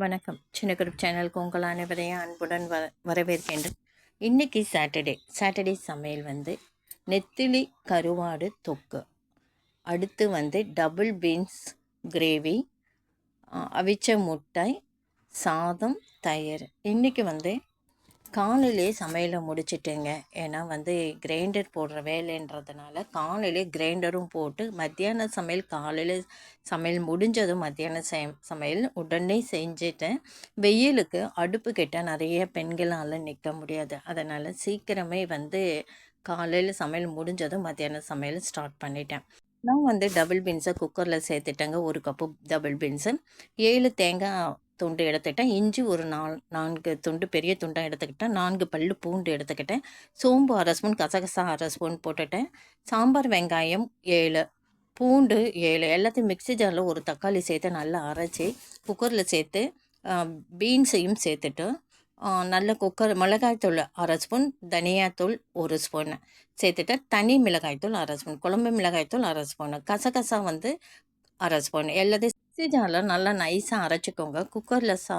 வணக்கம். சின்ன குரூப் சேனலுக்கு உங்கள் அனைவரையும் அன்புடன் வர வரவேற்கின்றேன். இன்றைக்கி சாட்டர்டே. சாட்டர்டே சமையல் வந்து நெத்திலி கருவாடு தொக்கு. அடுத்து வந்து டபுள் பீன்ஸ் கிரேவி அவிச்ச முட்டை சாதம் தயிர். இன்றைக்கி வந்து காலையிலே சமையலை முடிச்சிட்டேங்க. ஏன்னா வந்து கிரைண்டர் போடுற வேலைன்றதுனால காலையிலே கிரைண்டரும் போட்டு மத்தியான சமையல் காலையில் சமையல் முடிஞ்சதும் மத்தியான சமையல் உடனே செஞ்சுட்டேன். வெயிலுக்கு அடுப்பு கிட்ட நிறைய பெண்களால் நிற்க முடியாது. அதனால் சீக்கிரமே வந்து காலையில் சமையல் முடிஞ்சதும் மத்தியான சமையல் ஸ்டார்ட் பண்ணிட்டேன். நான் வந்து டபுள் பீன்ஸை குக்கரில் சேர்த்துட்டேங்க. ஒரு கப்பு டபுள் பீன்ஸு. ஏழு தேங்காய் துண்டு எடுத்துக்கிட்டேன். இஞ்சி ஒரு நால் நான்கு துண்டு பெரிய துண்டாக எடுத்துக்கிட்டேன். நான்கு பல்லு பூண்டு எடுத்துக்கிட்டேன். சோம்பு அரை ஸ்பூன் கசகசா அரை ஸ்பூன் போட்டுட்டேன். சாம்பார் வெங்காயம் ஏழு பூண்டு ஏழு எல்லாத்தையும் மிக்சி ஜாரில் ஒரு தக்காளி சேர்த்து நல்லா அரைச்சி குக்கரில் சேர்த்து பீன்ஸையும் சேர்த்துட்டு நல்ல குக்கர் மிளகாய்த்தூள் அரை ஸ்பூன் தனியாத்தூள் ஒரு ஸ்பூன் சேர்த்துட்டு தனி மிளகாய்த்தூள் அரை ஸ்பூன் குழம்பு மிளகாய்த்தூள் அரை ஸ்பூன் கசகசா வந்து அரை ஸ்பூன் எல்லாத்தையும் மிக்ஸி நல்லா நைஸாக அரைச்சிக்கோங்க. குக்கரில் சா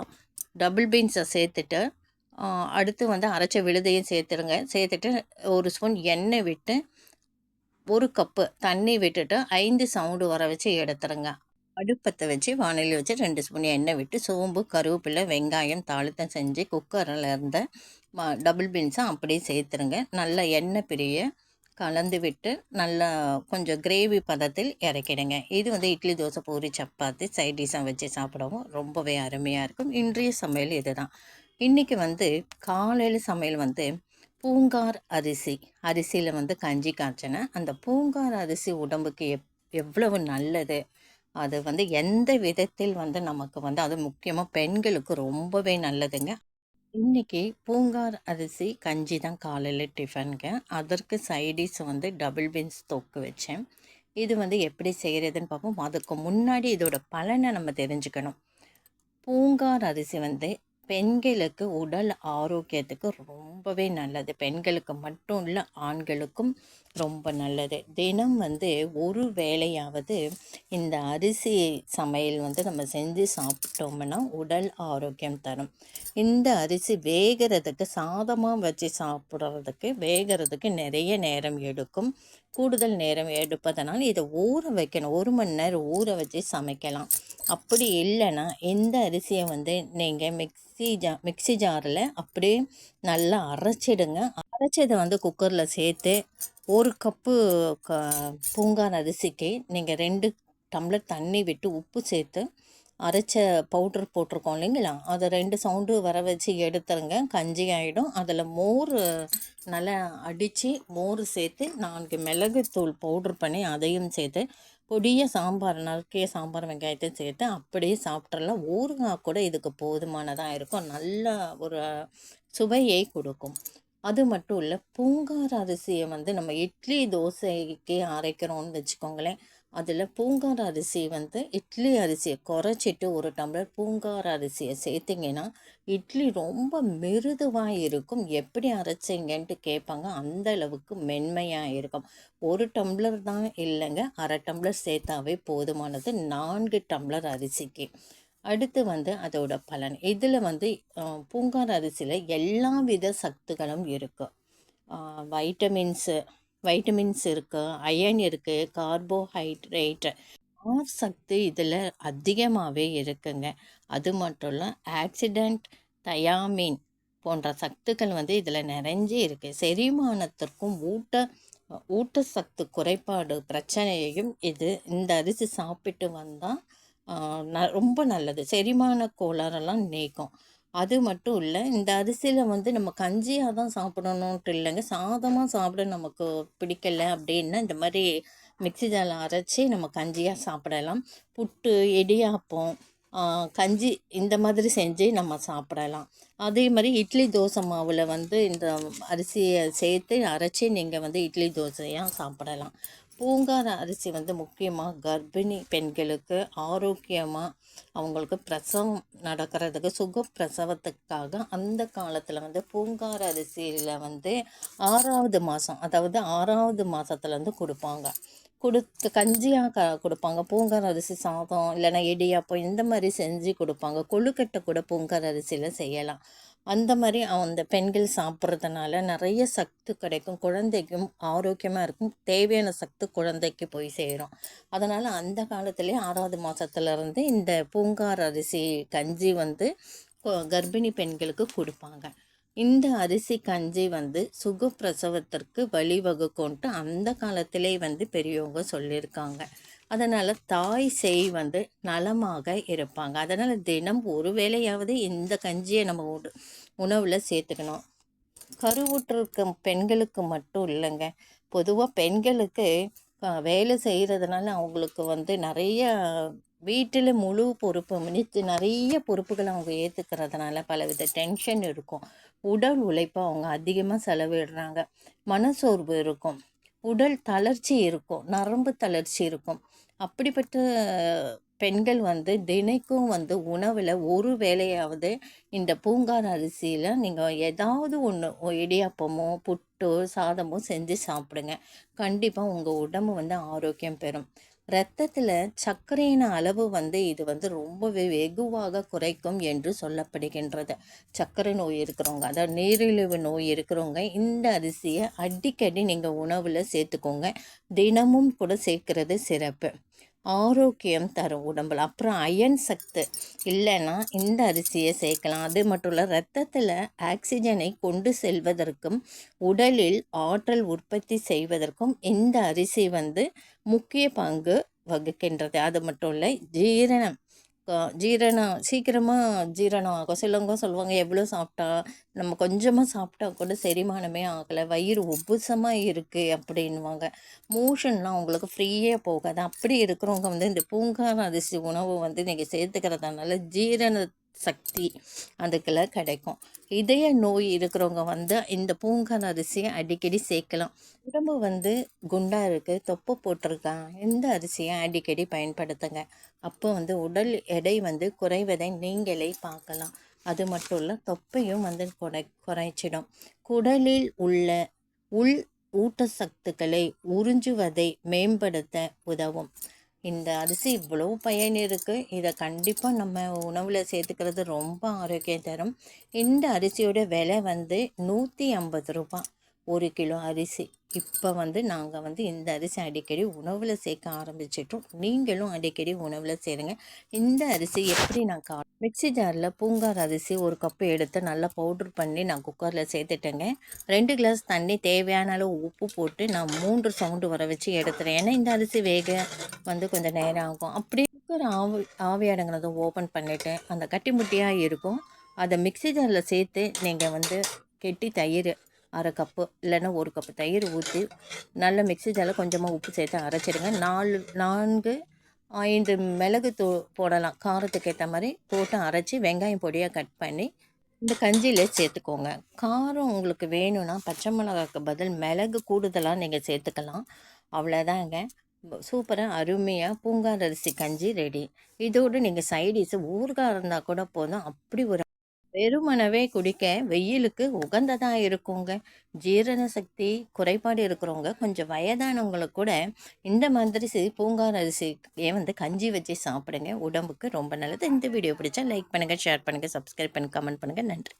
டபுள் பீன்ஸை சேர்த்துட்டு அடுத்து வந்து அரைச்ச விழுதையும் சேர்த்துருங்க. சேர்த்துட்டு ஒரு ஸ்பூன் எண்ணெய் விட்டு ஒரு கப்பு தண்ணி விட்டுட்டு ஐந்து சவுண்டு வர வச்சு எடுத்துருங்க. அடுப்பத்தை வச்சு வானிலை வச்சு ரெண்டு ஸ்பூன் எண்ணெய் விட்டு சோம்பு கருவேப்பிலை வெங்காயம் தாளித்தம் செஞ்சு குக்கரில் இருந்த டபுள் பீன்ஸை அப்படியே சேர்த்துருங்க. நல்லா எண்ணெய் பிரிய கலந்து விட்டு நல்லா கொஞ்சம் கிரேவி பதத்தில் இறக்கிடுங்க. இது வந்து இட்லி தோசை பூரி சப்பாத்தி சைட் டிஷ்ஷாக வச்சு சாப்பிடவும் ரொம்பவே அருமையாக இருக்கும். இன்றைய சமையல் இது தான் இன்றைக்கி வந்து காலையில் சமையல் வந்து பூங்கார் அரிசி. அரிசியில் வந்து கஞ்சி காய்ச்சினேன் அந்த பூங்கார் அரிசி உடம்புக்கு எப் எவ்வளவு நல்லது? அது வந்து எந்த விதத்தில் வந்து நமக்கு வந்து அது முக்கியமாக பெண்களுக்கு ரொம்பவே நல்லதுங்க. இன்னைக்கு பூங்கார் அரிசி கஞ்சி தான் காலையில் டிஃபனுங்க அதற்கு சைடிஸ் வந்து டபுள் பீன்ஸ் தொக்கு வச்சேன். இது வந்து எப்படி செய்கிறதுன்னு பார்ப்போம் அதுக்கு முன்னாடி இதோட பலனை நம்ம தெரிஞ்சுக்கணும். பூங்கார் அரிசி வந்து பெண்களுக்கு உடல் ஆரோக்கியத்துக்கு ரொம்பவே நல்லது. பெண்களுக்கு மட்டும் இல்லை ஆண்களுக்கும் ரொம்ப நல்லது. தினம் வந்து ஒரு வேளையாவது இந்த அரிசி சமையல் வந்து நம்ம செஞ்சு சாப்பிட்டோம்னா உடல் ஆரோக்கியம் தரும். இந்த அரிசி வேகிறதுக்கு சாதமாக வச்சு சாப்பிட்றதுக்கு வேகிறதுக்கு நிறைய நேரம் எடுக்கும். கூடுதல் நேரம் எடுப்பதனால் இதை ஊற வைக்கணும். ஒரு மணி நேரம் ஊற வச்சு சமைக்கலாம். அப்படி இல்லைன்னா எந்த அரிசியை வந்து நீங்கள் மிக்சி ஜா மிக்சி ஜாரில் அப்படியே நல்லா அரைச்சிடுங்க. அரைச்சதை வந்து குக்கரில் சேர்த்து ஒரு கப்பு க பூங்கான் அரிசிக்கு நீங்கள் ரெண்டு டம்ளர் தண்ணி விட்டு உப்பு சேர்த்து அரைச்ச பவுட்ரு போட்டிருக்கோம் இல்லைங்களா? அதை ரெண்டு சவுண்டு வர வச்சு எடுத்துருங்க. கஞ்சி ஆகிடும் அதில் மோர் நல்லா அடித்து மோர் சேர்த்து நான்கு மிளகுத்தூள் பவுட்ரு பண்ணி அதையும் சேர்த்து பொடிய சாம்பார் நறுக்கிய சாம்பார் வெங்காயத்தையும் சேர்த்து அப்படியே சாப்பிட்றலாம் ஊறுகாய் கூட இதுக்கு போதுமானதாக இருக்கும். நல்ல ஒரு சுவையை கொடுக்கும். அது மட்டும் இல்லை பூங்கார் அரிசியை வந்து நம்ம இட்லி தோசைக்கு அரைக்கிறோம்னு வச்சுக்கோங்களேன். அதில் பூங்கார் அரிசி வந்து இட்லி அரிசியை குறைச்சிட்டு ஒரு டம்ளர் பூங்கார் அரிசியை சேர்த்திங்கன்னா இட்லி ரொம்ப மிருதுவாக இருக்கும். எப்படி அரைச்சிங்கன்ட்டு கேட்பாங்க. அந்த அளவுக்கு மென்மையாக இருக்கும். ஒரு டம்ளர் தான் இல்லைங்க. அரை டம்ளர் சேர்த்தாவே போதுமானது. நான்கு டம்ளர் அரிசிக்கு. அடுத்து வந்து அதோட பலன். இதில் வந்து பூங்கார் அரிசியில் எல்லா வித சத்துக்களும் இருக்குது வைட்டமின்ஸு வைட்டமின்ஸ் இருக்குது அயன் இருக்குது கார்போஹைட்ரேட் ஆர் சக்தி இதில் அதிகமாகவே இருக்குங்க. அது மட்டும் இல்லை ஆக்சிடெண்ட் தயாமீன் போன்ற சத்துக்கள் வந்து இதில் நிறைஞ்சி இருக்குது செரிமானத்திற்கும் ஊட்ட ஊட்டச்சத்து குறைபாடு பிரச்சனையையும் இது இந்த அரிசி சாப்பிட்டு வந்தால் ந ரொம்ப நல்லது. செரிமான கோளாறெல்லாம் நீக்கும். அது மட்டும் இல்லை இந்த அரிசியில் வந்து நம்ம கஞ்சியாக தான் சாப்பிடணுன்ட்டு இல்லைங்க. சாதமாக சாப்பிட நமக்கு பிடிக்கல அப்படின்னா இந்த மாதிரி மிக்சி ஜாரில் அரைச்சி நம்ம கஞ்சியாக சாப்பிடலாம். புட்டு இடியாப்பம் கஞ்சி இந்த மாதிரி செஞ்சு நம்ம சாப்பிடலாம். அதே மாதிரி இட்லி தோசை மாவில் வந்து இந்த அரிசியை சேர்த்து அரைச்சி நீங்கள் வந்து இட்லி தோசையாக சாப்பிடலாம். பூங்கார அரிசி வந்து முக்கியமாக கர்ப்பிணி பெண்களுக்கு ஆரோக்கியமாக அவங்களுக்கு பிரசவம் நடக்கிறதுக்கு சுக பிரசவத்துக்காக அந்த காலத்தில் வந்து பூங்கார அரிசியில் வந்து ஆறாவது மாதம் அதாவது ஆறாவது மாதத்துலேருந்து கொடுப்பாங்க. கொடுத்து கஞ்சியாக க கொடுப்பாங்க. பூங்கார் அரிசி சாதம் இல்லைன்னா இடியாப்பம் இந்த மாதிரி செஞ்சு கொடுப்பாங்க. கொழுக்கட்டை கூட பூங்கார் அரிசியில் செய்யலாம். அந்த மாதிரி அந்த பெண்கள் சாப்பிட்றதுனால நிறைய சத்து கிடைக்கும். குழந்தைக்கும் ஆரோக்கியமாக இருக்கும். தேவையான சத்து குழந்தைக்கு போய் சேரும். அதனால் அந்த காலத்துலேயே ஆறாவது மாதத்துலேருந்து இந்த பூங்கார் அரிசி கஞ்சி வந்து கர்ப்பிணி பெண்களுக்கு கொடுப்பாங்க. இந்த அரிசி கஞ்சி வந்து சுகப்பிரசவத்திற்கு வழிவகுக்கும்ட்டு அந்த காலத்திலே வந்து பெரியவங்க சொல்லியிருக்காங்க. அதனால் தாய் செய் வந்து நலமாக இருப்பாங்க. அதனால் தினம் ஒரு வேளையாவது இந்த கஞ்சியை நம்ம உணவில் சேர்த்துக்கணும். கருவுற்றிருக்கும் பெண்களுக்கு மட்டும் இல்லைங்க. பொதுவாக பெண்களுக்கு வேலை செய்கிறதுனால அவங்களுக்கு வந்து நிறைய வீட்டில் முழு பொறுப்பு மினித்து நிறைய பொறுப்புகளை அவங்க ஏற்றுக்கிறதுனால பலவித டென்ஷன் இருக்கும். உடல் உழைப்பை அவங்க அதிகமாக செலவிடுறாங்க. மனசோர்வு இருக்கும். உடல் தளர்ச்சி இருக்கும் நரம்பு தளர்ச்சி இருக்கும். அப்படிப்பட்ட பெண்கள் வந்து தினைக்கும் வந்து உணவில் ஒரு வேலையாவது இந்த பூங்கார் அரிசியில் நீங்கள் ஏதாவது ஒன்று இடியாப்பமோ புட்டோ சாதமோ செஞ்சு சாப்பிடுங்க. கண்டிப்பாக உங்கள் உடம்பு வந்து ஆரோக்கியம் பெறும். இரத்தத்தில் சர்க்கரையின் அளவு வந்து இது வந்து ரொம்பவே வெகுவாக குறைக்கும் என்று சொல்லப்படுகின்றது. சர்க்கரை நோய் இருக்கிறவங்க அதாவது நீரிழிவு நோய் இருக்கிறவங்க இந்த அரிசியை அடிக்கடி நீங்கள் உணவில் சேர்த்துக்கோங்க. தினமும் கூட சேர்க்கறது சிறப்பு. ஆரோக்கியம் தரும் உடம்புல. அப்புறம் அயன் சத்து. இல்லைன்னா இந்த அரிசியை சேர்க்கலாம். அது மட்டும் இல்லை ரத்தத்தில் ஆக்சிஜனை கொண்டு செல்வதற்கும் உடலில் ஆற்றல் உற்பத்தி செய்வதற்கும் இந்த அரிசி வந்து முக்கிய பங்கு வகுக்கின்றது. அது மட்டும் இல்லை ஜீரணம். ஜீரணம் சீக்கிரமாக ஜீரணம் ஆகும். சிலவங்க சொல்லுவாங்க எவ்வளோ சாப்பிட்டா நம்ம கொஞ்சமாக சாப்பிட்டா கூட செரிமானமே ஆகலை. வயிறு உபுசமாக இருக்குது அப்படின்வாங்க மோஷன்லாம் அவங்களுக்கு ஃப்ரீயாக போகாது. அப்படி இருக்கிறவங்க வந்து இந்த பூங்கான அரிசி உணவு வந்து நீங்கள் சேர்த்துக்கிறதுனால ஜீரண சக்தி அதுக்குள்ள கிடைக்கும். இதய நோய் இருக்கிறவங்க வந்து இந்த பூங்கான் அரிசியை அடிக்கடி சேர்க்கலாம். உடம்பு வந்து குண்டாக இருக்குது தொப்பை போட்டிருக்கான் இந்த அரிசியை அடிக்கடி பயன்படுத்துங்க. அப்போ வந்து உடல் எடை வந்து குறைவதை நீங்களே பார்க்கலாம். அது மட்டும் இல்லை தொப்பையும் வந்து குறை குறைச்சிடும். குடலில் உள்ள உள் ஊட்டச்சத்துக்களை உறிஞ்சுவதை மேம்படுத்த உதவும். இந்த அரிசி இவ்வளோ பயன் இருக்குது இதை கண்டிப்பாக நம்ம உணவில் சேர்த்துக்கிறது ரொம்ப ஆரோக்கியம் தரும். இந்த அரிசியோட விலை வந்து நூற்றி ஐம்பது ரூபாய். ஒரு கிலோ அரிசி. இப்போ வந்து நாங்கள் வந்து இந்த அரிசி அடிக்கடி உணவில் சேர்க்க ஆரம்பிச்சிட்டோம். நீங்களும் அடிக்கடி உணவில் சேருங்க. இந்த அரிசி எப்படி நான் கா மிக்சி ஜாரில் பூங்கார் அரிசி ஒரு கப்பு எடுத்து நல்லா பவுட்ரு பண்ணி நான் குக்கரில் சேர்த்துட்டேங்க. ரெண்டு கிளாஸ் தண்ணி தேவையான அளவு உப்பு போட்டு நான் மூன்று சவுண்டு வர வச்சு எடுத்துகிறேன் ஏன்னா இந்த அரிசி வேக வந்து கொஞ்சம் நேரம் ஆகும். அப்படியே குக்கர் ஆவி ஆவி ஓப்பன் பண்ணிவிட்டேன் அந்த கட்டி முட்டியாக இருக்கும். அதை மிக்சி ஜாரில் சேர்த்து நீங்கள் வந்து கெட்டி தயிர் அரை கப்பு இல்லைன்னா ஒரு கப்பு தயிர் ஊற்றி நல்ல மிக்ஸி ஜாரில் கொஞ்சமாக உப்பு சேர்த்து அரைச்சிடுங்க. நாலு நான்கு ஐந்து மிளகு தூ போடலாம். காரத்துக்கு ஏற்ற மாதிரி போட்டு அரைச்சி வெங்காயம் பொடியாக கட் பண்ணி இந்த கஞ்சியில் சேர்த்துக்கோங்க. காரம் உங்களுக்கு வேணும்னா பச்சை மிளகாக்கு பதில் மிளகு கூடுதலாக நீங்கள் சேர்த்துக்கலாம். அவ்வளோதாங்க. சூப்பராக அருமையாக பூங்கார் அரிசி கஞ்சி ரெடி இதோடு நீங்கள் சைடிஷு ஊறுகாய் இருந்தால் கூட போதும். அப்படி ஒரு வெறுமனவே குடிக்க வெயிலுக்கு உகந்ததாக இருக்குங்க. ஜீரண சக்தி குறைபாடு இருக்கிறவங்க கொஞ்சம் வயதானவங்களுக்கு கூட இந்த மாதிரி பூங்கார் அரிசியே வந்து கஞ்சி வச்சு சாப்பிடுங்க. உடம்புக்கு ரொம்ப நல்லது. இந்த வீடியோ பிடிச்சா லைக் பண்ணுங்கள் ஷேர் பண்ணுங்கள் சப்ஸ்கிரைப் பண்ணி கமெண்ட் பண்ணுங்கள் நன்றி.